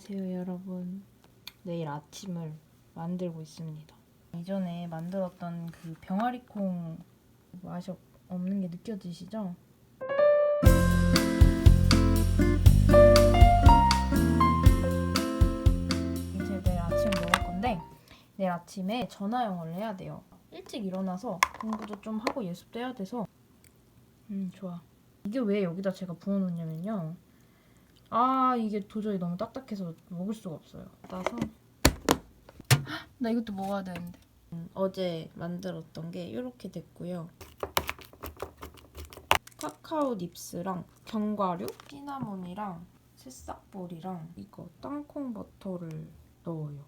안녕하세요 여러분. 내일 아침을 만들고 있습니다. 이전에 만들었던 그 병아리콩 맛이 없- 없는 게 느껴지시죠? 이제 내일 아침 먹을 건데 내일 아침에 전화 영어를 해야 돼요. 일찍 일어나서 공부도 좀 하고 예습도 해야 돼서. 음 좋아. 이게 왜 여기다 제가 부어놓냐면요 아 이게 도저히 너무 딱딱해서 먹을 수가 없어요. 따서 나 이것도 먹어야 되는데. 음, 어제 만들었던 게 이렇게 됐고요. 카카오 닙스랑 견과류, 시나몬이랑 새싹볼이랑 이거 땅콩 버터를 넣어요.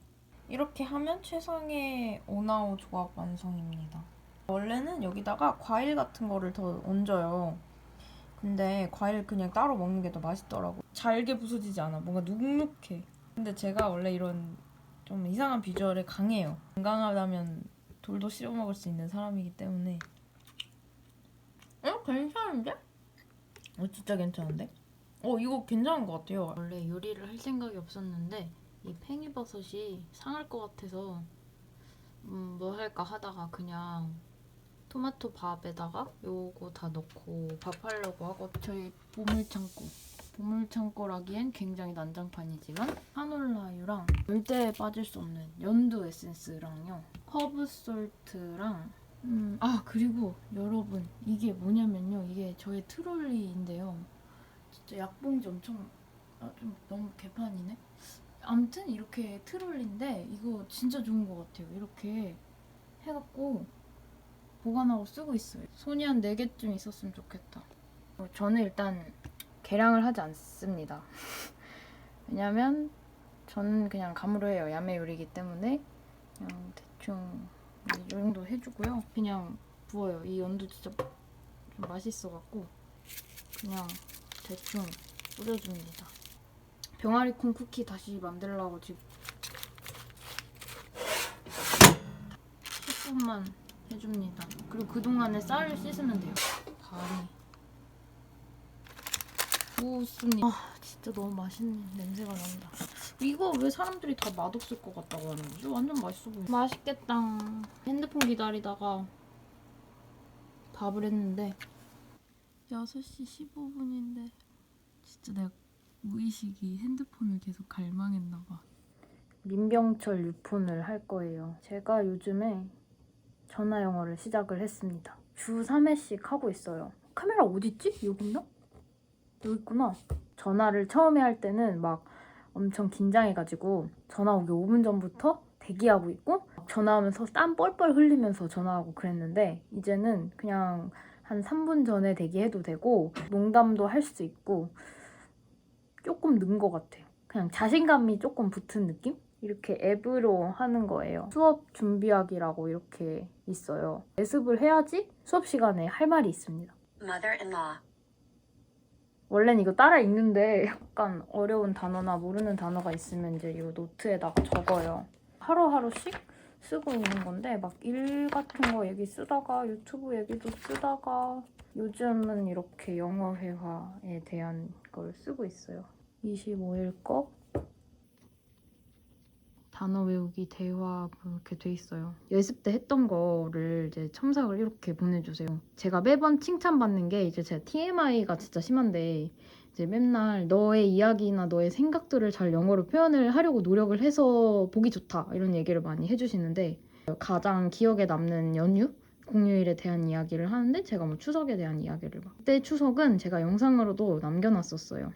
이렇게 하면 최상의 오나오 조합 완성입니다. 원래는 여기다가 과일 같은 거를 더 얹어요. 근데 과일 그냥 따로 먹는 게 더 맛있더라고. 잘게 부서지지 않아. 뭔가 눅눅해. 근데 제가 원래 이런 좀 이상한 비주얼에 강해요. 건강하다면 돌도 씹어 먹을 수 있는 사람이기 때문에. 어? 괜찮은데? 어 진짜 괜찮은데? 어 이거 괜찮은 것 같아요. 원래 요리를 할 생각이 없었는데 이 팽이버섯이 상할 것 같아서 음, 뭐 할까 하다가 그냥 토마토 밥에다가 요거 다 넣고 밥하려고 하고 저희 보물창고. 보물창고라기엔 굉장히 난장판이지만 카놀라유랑 절대 빠질 수 없는 연두 에센스랑요. 허브 솔트랑 음, 아 그리고 여러분 이게 뭐냐면요. 이게 저의 트롤리인데요. 진짜 약봉지 엄청 아, 좀 너무 개판이네. 아무튼 이렇게 트롤인데 이거 진짜 좋은 것 같아요. 이렇게 해갖고 보관하고 쓰고 있어요. 손이 한 4개쯤 있었으면 좋겠다. 어, 저는 일단 계량을 하지 않습니다. 왜냐면 저는 그냥 감으로 해요. 야매 요리이기 때문에 그냥 대충 이 정도 해주고요. 그냥 부어요. 이 연두 진짜 좀 맛있어갖고 그냥 대충 뿌려줍니다. 병아리 콩 쿠키 다시 만들려고 지금 10분만 해줍니다. 그리고 그동안에 쌀을 씻으면 돼요. 발이 좋습니다. 아 진짜 너무 맛있는 냄새가 난다. 이거 왜 사람들이 다 맛없을 것 같다고 하는 거지? 완전 맛있어 보여. 맛있겠다. 핸드폰 기다리다가 밥을 했는데 6시 15분인데 진짜 내가 무의식이 핸드폰을 계속 갈망했나 봐. 민병철 유폰을 할 거예요. 제가 요즘에 전화 영어를 시작을 했습니다. 주 3회씩 하고 있어요. 카메라 어딨지? 여기 있나? 여기 있구나. 전화를 처음에 할 때는 막 엄청 긴장해가지고 전화 오기 5분 전부터 대기하고 있고 전화하면서 땀 뻘뻘 흘리면서 전화하고 그랬는데 이제는 그냥 한 3분 전에 대기해도 되고 농담도 할 수 있고 조금 는 것 같아요. 그냥 자신감이 조금 붙은 느낌? 이렇게 앱으로 하는 거예요. 수업 준비하기라고 이렇게 있어요. 예습을 해야지 수업 시간에 할 말이 있습니다. 원래는 이거 따라 읽는데 약간 어려운 단어나 모르는 단어가 있으면 이제 이 노트에다가 적어요. 하루하루씩 쓰고 있는 건데 막 일 같은 거 얘기 쓰다가 유튜브 얘기도 쓰다가 요즘은 이렇게 영어 회화에 대한 걸 쓰고 있어요. 25일 거 단어 외우기 대화 뭐 이렇게 돼 있어요. 예습 때 했던 거를 이제 첨삭을 이렇게 보내주세요. 제가 매번 칭찬받는 게 이제 제 TMI가 진짜 심한데 이제 맨날 너의 이야기나 너의 생각들을 잘 영어로 표현을 하려고 노력을 해서 보기 좋다 이런 얘기를 많이 해주시는데 가장 기억에 남는 연휴 공휴일에 대한 이야기를 하는데 제가 뭐 추석에 대한 이야기를 막 그때 추석은 제가 영상으로도 남겨놨었어요.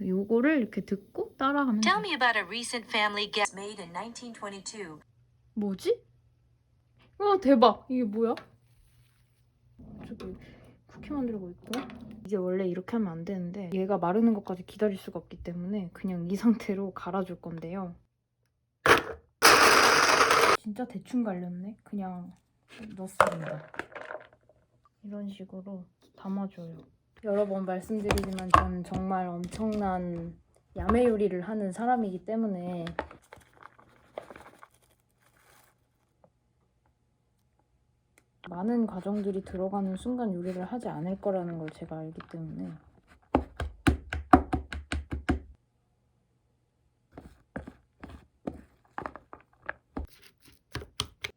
요거를 이렇게 듣고 따라하면 Tell me about a recent family get made in 1922. 뭐지? 와 대박. 이게 뭐야? 저기 쿠키 만들고 있고. 이게 원래 이렇게 하면 안 되는데 얘가 마르는 것까지 기다릴 수가 없기 때문에 그냥 이 상태로 갈아줄 건데요. 진짜 대충 갈렸네. 그냥 넣습니다. 이런 식으로 담아줘요 여러 번 말씀드리지만 저는 정말 엄청난 야매 요리를 하는 사람이기 때문에 많은 과정들이 들어가는 순간 요리를 하지 않을 거라는 걸 제가 알기 때문에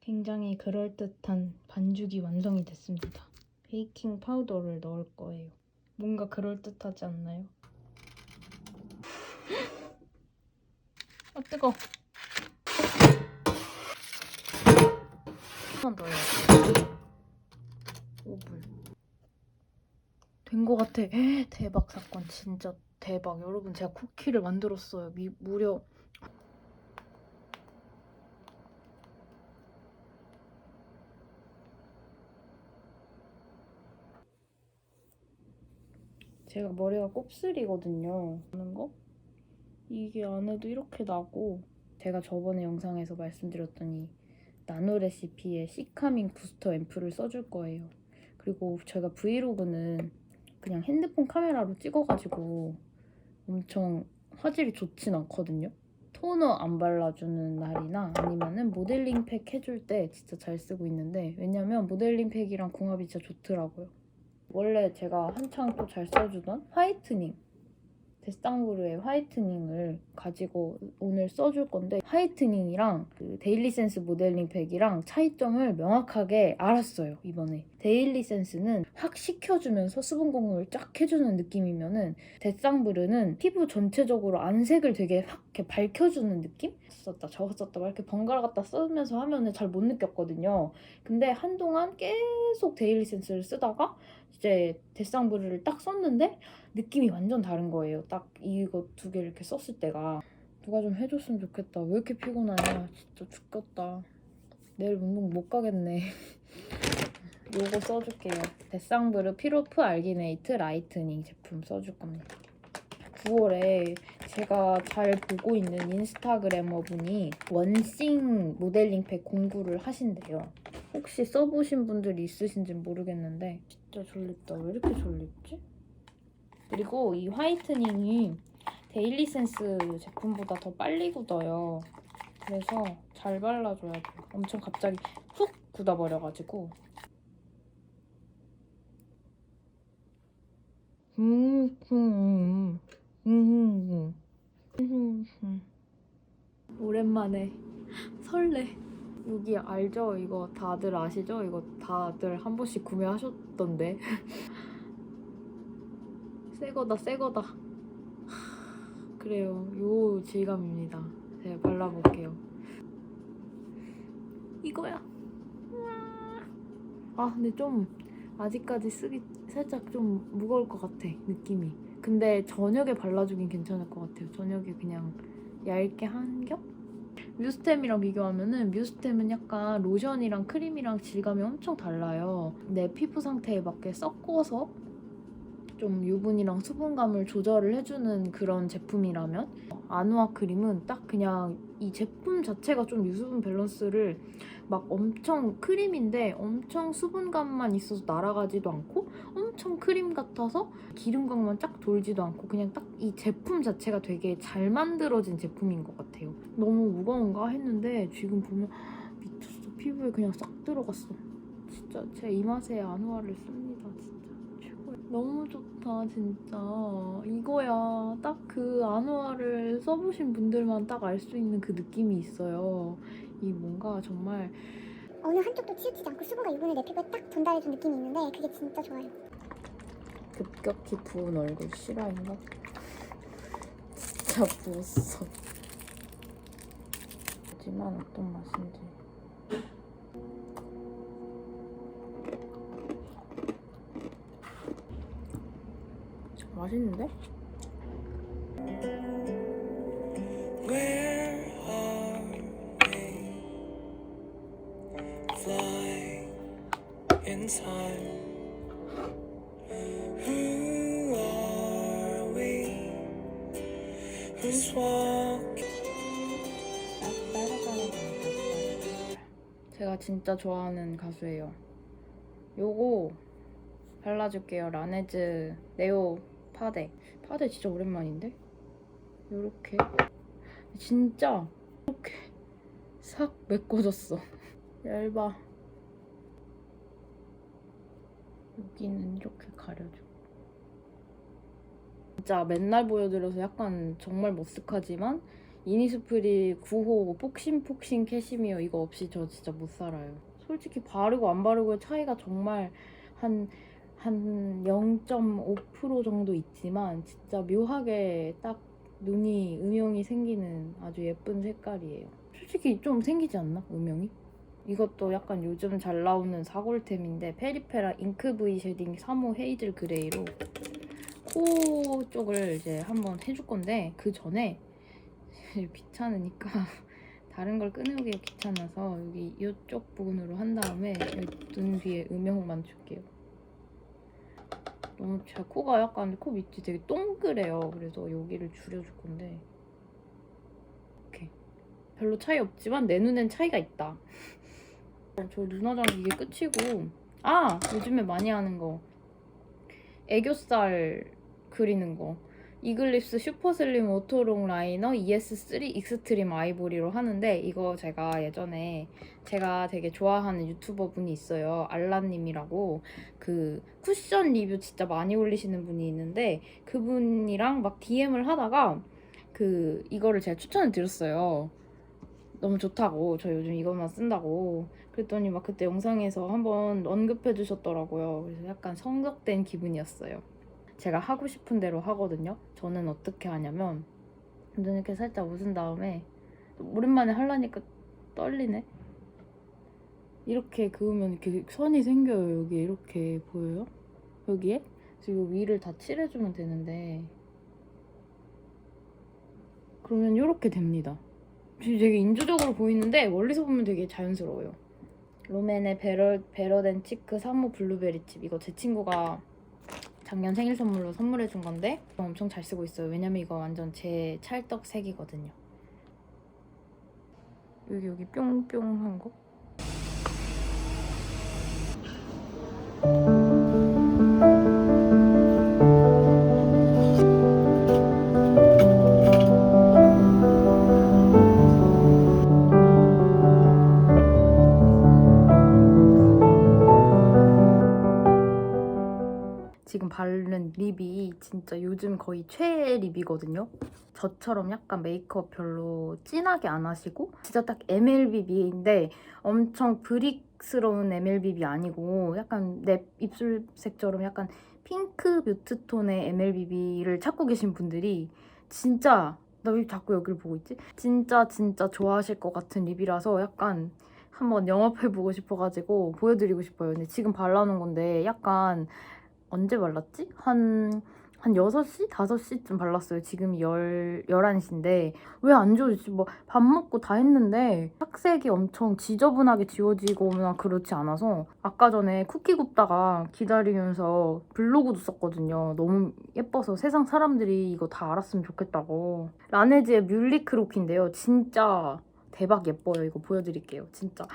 굉장히 그럴듯한 반죽이 완성이 됐습니다. 베이킹 파우더를 넣을 거예요. 뭔가 그럴듯하지 않나요? 아 뜨거. 한번 넣어야지. 5분. 된거 같아. 대박 사건 진짜 대박. 여러분 제가 쿠키를 만들었어요. 미, 무려 제가 머리가 곱슬이거든요. 하는 거? 이게 안에도 이렇게 나고 제가 저번에 영상에서 말씀드렸더니 나노 레시피에 시카밍 부스터 앰플을 써줄 거예요. 그리고 제가 브이로그는 그냥 핸드폰 카메라로 찍어가지고 엄청 화질이 좋진 않거든요. 토너 안 발라주는 날이나 아니면은 모델링 팩 해줄 때 진짜 잘 쓰고 있는데 왜냐면 모델링 팩이랑 궁합이 진짜 좋더라고요. 원래 제가 한창 또 잘 써주던 화이트닝 데스탕브르의 화이트닝을 가지고 오늘 써줄 건데 화이트닝이랑 그 데일리 센스 모델링 팩이랑 차이점을 명확하게 알았어요 이번에 데일리 센스는 확 식혀주면서 수분 공급을 쫙 해주는 느낌이면은 데스탕브르는 피부 전체적으로 안색을 되게 확 이렇게 밝혀주는 느낌? 썼다 저거 썼다 막 이렇게 번갈아 갖다 쓰면서 하면은 잘 못 느꼈거든요 근데 한동안 계속 데일리 센스를 쓰다가 이제 데스탕브르를 딱 썼는데 느낌이 완전 다른 거예요. 딱 이거 두개 이렇게 썼을 때가 누가 좀 해줬으면 좋겠다. 왜 이렇게 피곤하냐? 진짜 죽겠다. 내일 운동 못 가겠네. 요거 써줄게요. 데쌍브르 피로프 알기네이트 라이트닝 제품 써줄 겁니다. 9월에 제가 잘 보고 있는 인스타그래머 분이 원싱 모델링 팩 공부를 하신대요. 혹시 써보신 분들이 있으신지 모르겠는데 진짜 졸립다. 왜 이렇게 졸립지? 그리고 이 화이트닝이 데일리 센스 제품보다 더 빨리 굳어요. 그래서 잘 발라줘야 돼요. 엄청 갑자기 훅 굳어버려가지고. 음, 음, 음, 음, 음. 오랜만에 설레. 여기 알죠? 이거 다들 아시죠? 이거 다들 한 번씩 구매하셨던데. 새거다 새거다 그래요 요 질감입니다 제가 발라볼게요 이거야 아 근데 좀 아직까지 쓰기 살짝 좀 무거울 것 같아 느낌이 근데 저녁에 발라주긴 괜찮을 것 같아요 저녁에 그냥 얇게 한 겹? 뮤스템이랑 비교하면은 뮤스템은 약간 로션이랑 크림이랑 질감이 엄청 달라요 내 피부 상태에 맞게 섞어서 좀 유분이랑 수분감을 조절을 해주는 그런 제품이라면 아누아 크림은 딱 그냥 이 제품 자체가 좀 유수분 밸런스를 막 엄청 크림인데 엄청 수분감만 있어서 날아가지도 않고 엄청 크림 같아서 기름감만 쫙 돌지도 않고 그냥 딱 이 제품 자체가 되게 잘 만들어진 제품인 것 같아요. 너무 무거운가 했는데 지금 보면 미쳤어. 피부에 그냥 싹 들어갔어. 진짜 제 입맛에 아누아를 씁니다. 진짜. 최고야. 너무 좋다 진짜 이거야 딱그 아누아를 써보신 분들만 딱 알 수 있는 그 느낌이 있어요 이 뭔가 정말 어느 한쪽도 치우치지 않고 수분과 유분을 내 피부에 딱 전달해준 느낌이 있는데 그게 진짜 좋아요. 급격히 부은 얼굴 실화인가? 진짜 부었어 하지만 어떤 맛인지 맛있는데? In time. 진짜 좋아하는 가수예요. 요거 발라줄게요. 라네즈 네오 파데. 파데 진짜 오랜만인데? 요렇게. 진짜 이렇게 싹 메꿔졌어. 얇아. 여기는 이렇게 가려줘. 진짜 맨날 보여드려서 약간 정말 머쓱하지만 이니스프리 9호 폭신폭신 캐시미어 이거 없이 저 진짜 못 살아요. 솔직히 바르고 안 바르고의 차이가 정말 한, 한 0.5% 정도 있지만 진짜 묘하게 딱 눈이 음영이 생기는 아주 예쁜 색깔이에요. 솔직히 좀 생기지 않나? 음영이? 이것도 약간 요즘 잘 나오는 사골템인데 페리페라 잉크 브이 쉐딩 3호 헤이즐 그레이로 코 쪽을 이제 한번 해줄 건데 그 전에 귀찮으니까 다른 걸 꺼내오기가 귀찮아서 여기 이쪽 부분으로 한 다음에 눈 뒤에 음영만 줄게요. 너무 제 코가 약간 코 밑이 되게 동그래요. 그래서 여기를 줄여줄 건데. 이렇게. 별로 차이 없지만 내 눈엔 차이가 있다. 저 눈화장 이게 끝이고. 아! 요즘에 많이 하는 거. 애교살 그리는 거 이글립스 슈퍼슬림 오토롱 라이너 ES3 익스트림 아이보리로 하는데 이거 제가 예전에 제가 되게 좋아하는 유튜버 분이 있어요. 알라님이라고. 그 쿠션 리뷰 진짜 많이 올리시는 분이 있는데 그분이랑 막 DM을 하다가 그 이거를 제가 추천을 드렸어요. 너무 좋다고. 저 요즘 이것만 쓴다고. 그랬더니 막 그때 영상에서 한번 언급해 주셨더라고요. 그래서 약간 성격된 기분이었어요 제가 하고 싶은 대로 하거든요. 저는 어떻게 하냐면 눈 이렇게 살짝 웃은 다음에 오랜만에 하려니까 떨리네. 이렇게 그으면 이렇게 선이 생겨요. 여기 이렇게 보여요? 여기에? 그래서 이 위를 다 칠해주면 되는데 그러면 이렇게 됩니다. 지금 되게 인조적으로 보이는데 멀리서 보면 되게 자연스러워요. 롬앤의 베러, 베러덴 치크 3호 블루베리 칩 이거 제 친구가 작년 생일 선물로 선물해 준 건데 엄청 잘 쓰고 있어요. 왜냐면 이거 완전 제 찰떡색이거든요. 여기 여기 뿅뿅한 거. 지금 바르는 립이 진짜 요즘 거의 최애 립이거든요. 저처럼 약간 메이크업 별로 진하게 안 하시고 진짜 딱 MLBB인데 엄청 브릭스러운 MLBB 아니고 약간 내 입술색처럼 약간 핑크 뮤트톤의 MLBB를 찾고 계신 분들이 진짜 나 왜 자꾸 여기를 보고 있지? 진짜 진짜 좋아하실 것 같은 립이라서 약간 한번 영업해보고 싶어가지고 보여드리고 싶어요. 근데 지금 발라놓은 건데 약간 언제 발랐지? 한, 한 6시? 5시쯤 발랐어요. 지금 10, 11시인데. 왜 안 지워지지? 뭐, 밥 먹고 다 했는데, 착색이 엄청 지저분하게 지워지거나 그렇지 않아서, 아까 전에 쿠키 굽다가 기다리면서 블로그도 썼거든요. 너무 예뻐서 세상 사람들이 이거 다 알았으면 좋겠다고. 라네즈의 뮬리크로키인데요. 진짜 대박 예뻐요. 이거 보여드릴게요. 진짜.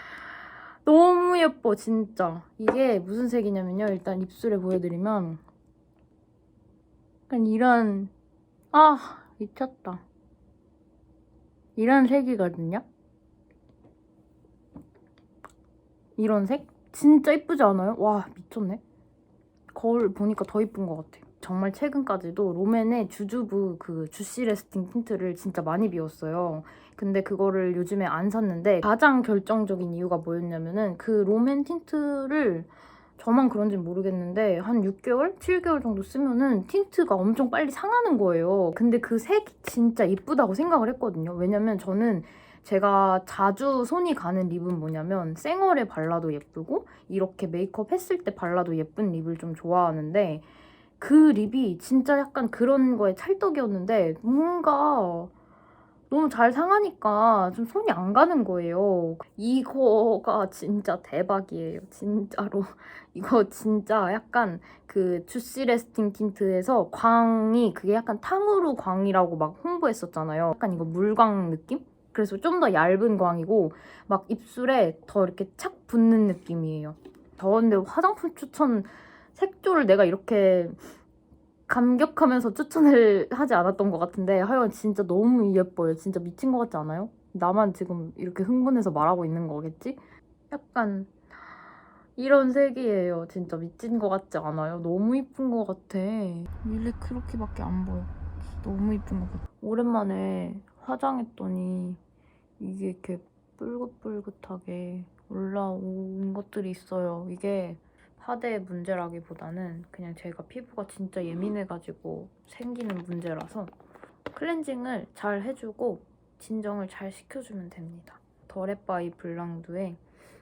너무 예뻐 진짜. 이게 무슨 색이냐면요. 일단 입술에 보여드리면 약간 이런 아 미쳤다. 이런 색이거든요? 이런 색? 진짜 이쁘지 않아요? 와 미쳤네. 거울 보니까 더 이쁜 것 같아요 정말 최근까지도 롬앤의 주주부 그 주시 레스팅 틴트를 진짜 많이 비웠어요. 근데 그거를 요즘에 안 샀는데 가장 결정적인 이유가 뭐였냐면은 그 롬앤 틴트를 저만 그런지는 모르겠는데 한 6개월, 7개월 정도 쓰면은 틴트가 엄청 빨리 상하는 거예요. 근데 그 색이 진짜 이쁘다고 생각을 했거든요. 왜냐면 저는 제가 자주 손이 가는 립은 뭐냐면 생얼에 발라도 예쁘고 이렇게 메이크업 했을 때 발라도 예쁜 립을 좀 좋아하는데 그 립이 진짜 약간 그런 거에 찰떡이었는데 뭔가 너무 잘 상하니까 좀 손이 안 가는 거예요. 이거가 진짜 대박이에요. 진짜로. 이거 진짜 약간 그 주시 레스팅 틴트에서 광이 그게 약간 탕후루 광이라고 막 홍보했었잖아요. 약간 이거 물광 느낌? 그래서 좀 더 얇은 광이고 막 입술에 더 이렇게 착 붙는 느낌이에요. 저 근데 화장품 추천 색조를 내가 이렇게 감격하면서 추천을 하지 않았던 것 같은데 하여간 진짜 너무 예뻐요. 진짜 미친 것 같지 않아요? 나만 지금 이렇게 흥분해서 말하고 있는 거겠지? 약간 이런 색이에요. 진짜 미친 것 같지 않아요? 너무 이쁜 것 같아. 밀레 크로키밖에 안 보여. 너무 이쁜 것 같아. 오랜만에 화장했더니 이게 이렇게 뿔긋뿔긋하게 올라온 것들이 있어요. 이게 파데의 문제라기보다는 그냥 제가 피부가 진짜 예민해가지고 생기는 문제라서 클렌징을 잘 해주고 진정을 잘 시켜주면 됩니다. 더레바이 블랑드의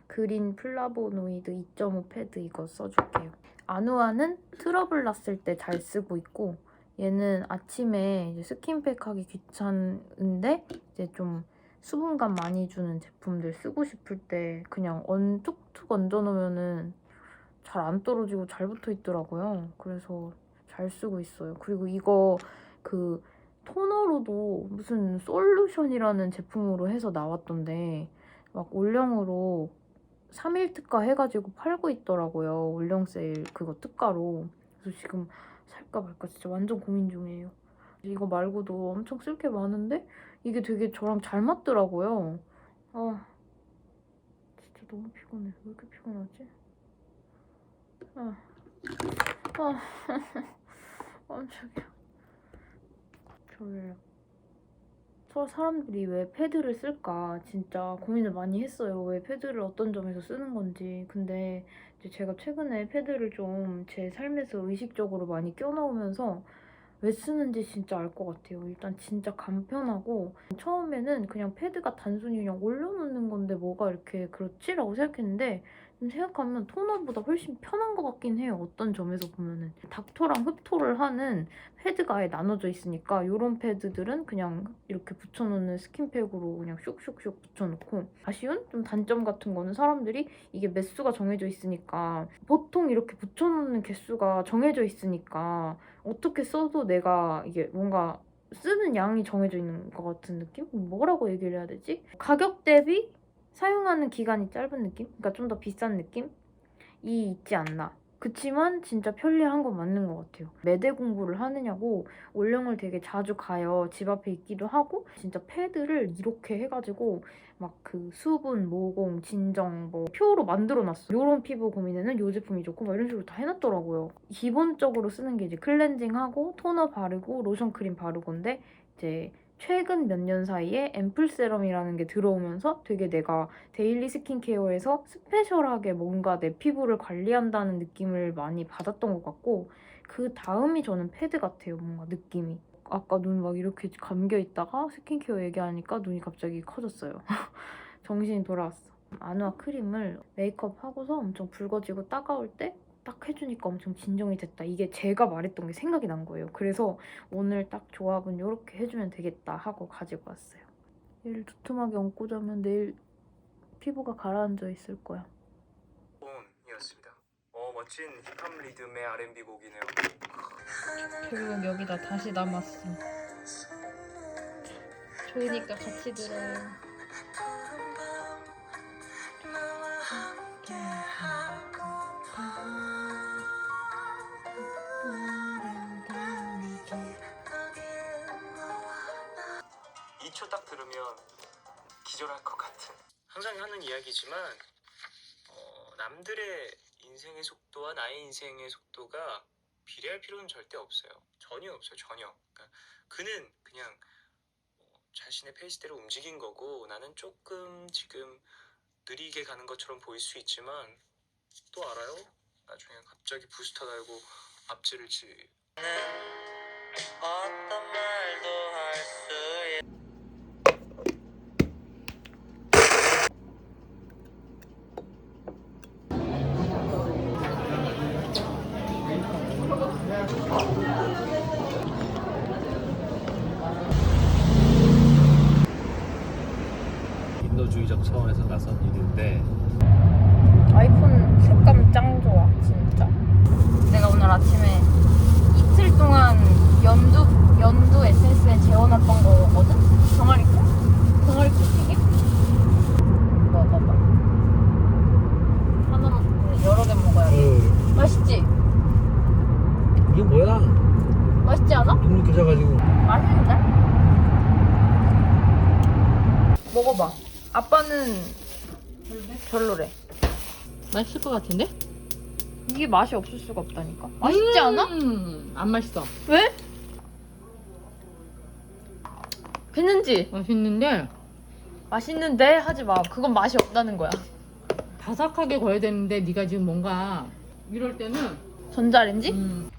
그린 플라보노이드 2.5 패드 이거 써줄게요. 아누아는 트러블 났을 때 잘 쓰고 있고 얘는 아침에 스킨팩 하기 귀찮은데 이제 좀 수분감 많이 주는 제품들 쓰고 싶을 때 그냥 언 툭툭 얹어 놓으면은 잘 안 떨어지고 잘 붙어 있더라고요. 그래서 잘 쓰고 있어요. 그리고 이거 그 토너로도 무슨 솔루션이라는 제품으로 해서 나왔던데 막 올영으로 3일 특가 해가지고 팔고 있더라고요. 올영 세일 그거 특가로. 그래서 지금 살까 말까 진짜 완전 고민 중이에요. 이거 말고도 엄청 쓸 게 많은데 이게 되게 저랑 잘 맞더라고요. 아 진짜 너무 피곤해. 왜 이렇게 피곤하지? 아, 아, 깜짝이야. 졸려. 저 사람들이 왜 패드를 쓸까 진짜 고민을 많이 했어요. 왜 패드를 어떤 점에서 쓰는 건지. 근데 이제 제가 최근에 패드를 좀 제 삶에서 의식적으로 많이 껴넣으면서 왜 쓰는지 진짜 알 것 같아요. 일단 진짜 간편하고 처음에는 그냥 패드가 단순히 그냥 올려놓는 건데 뭐가 이렇게 그렇지라고 생각했는데 좀 생각하면 토너보다 훨씬 편한 것 같긴 해요. 어떤 점에서 보면은 닥터랑 흡토를 하는 패드가 아예 나눠져 있으니까 이런 패드들은 그냥 이렇게 붙여놓는 스킨팩으로 그냥 슉슉슉 붙여놓고 아쉬운 좀 단점 같은 거는 사람들이 이게 매수가 정해져 있으니까 보통 이렇게 붙여놓는 개수가 정해져 있으니까 어떻게 써도 내가 이게 뭔가 쓰는 양이 정해져 있는 것 같은 느낌? 뭐라고 얘기를 해야 되지? 가격 대비 사용하는 기간이 짧은 느낌? 그러니까 좀 더 비싼 느낌 이 있지 않나. 그치만 진짜 편리한 건 맞는 것 같아요. 매대 공부를 하느냐고 올영을 되게 자주 가요. 집 앞에 있기도 하고 진짜 패드를 이렇게 해가지고 막 그 수분, 모공, 진정 뭐 표로 만들어놨어. 요런 피부 고민에는 요 제품이 좋고 막 이런 식으로 다 해놨더라고요. 기본적으로 쓰는 게 이제 클렌징하고 토너 바르고 로션 크림 바르고인데 이제 최근 몇 년 사이에 앰플 세럼이라는 게 들어오면서 되게 내가 데일리 스킨케어에서 스페셜하게 뭔가 내 피부를 관리한다는 느낌을 많이 받았던 것 같고 그 다음이 저는 패드 같아요 뭔가 느낌이. 아까 눈 막 이렇게 감겨 있다가 스킨케어 얘기하니까 눈이 갑자기 커졌어요. 정신이 돌아왔어. 아누아 크림을 메이크업 하고서 엄청 붉어지고 따가울 때 딱 해주니까 엄청 진정이 됐다 이게 제가 말했던 게 생각이 난 거예요 그래서 오늘 딱 조합은 이렇게 해주면 되겠다 하고 가지고 왔어요. 얘를 두툼하게 얹고 자면 내일 피부가 가라앉아 있을 거야. 이었습니다. 어 멋진 힙합 리듬의 R&B 곡이네요. 결국 여기다 다시 남았어. 좋으니까 같이 들어요. 기절할 것 같은. 항상 하는 이야기지만 어, 남들의 인생의 속도와 나의 인생의 속도가 비례할 필요는 절대 없어요. 전혀 없어요. 전혀. 그러니까 그는 그냥 어, 자신의 페이스대로 움직인 거고 나는 조금 지금 느리게 가는 것처럼 보일 수 있지만 또 알아요? 나중에 갑자기 부스터 달고 앞질을 치. 어떤 말도 할 수 인도주의적 차원에서 나선 일인데 아이폰 색감 짱 좋아, 진짜. 내가 오늘 아침에 이틀 동안 연두 연두 에센스에 재워놨던 거거든. 병아리콩? 병아리콩 튀김? 먹어봐. 하나만 여러 개 먹어야 돼. 맛있지? 이게 뭐야? 맛있지 않아? 눅눅해져가지고 맛있는데? 먹어봐. 아빠는 별로래. 맛있을 것 같은데? 이게 맛이 없을 수가 없다니까. 맛있지 않아? 음, 안 맛있어. 왜? 괜찮지? 맛있는데 맛있는데 하지 마. 그건 맛이 없다는 거야. 바삭하게 거야 되는데 네가 지금 뭔가 이럴 때는 전자레인지? 음,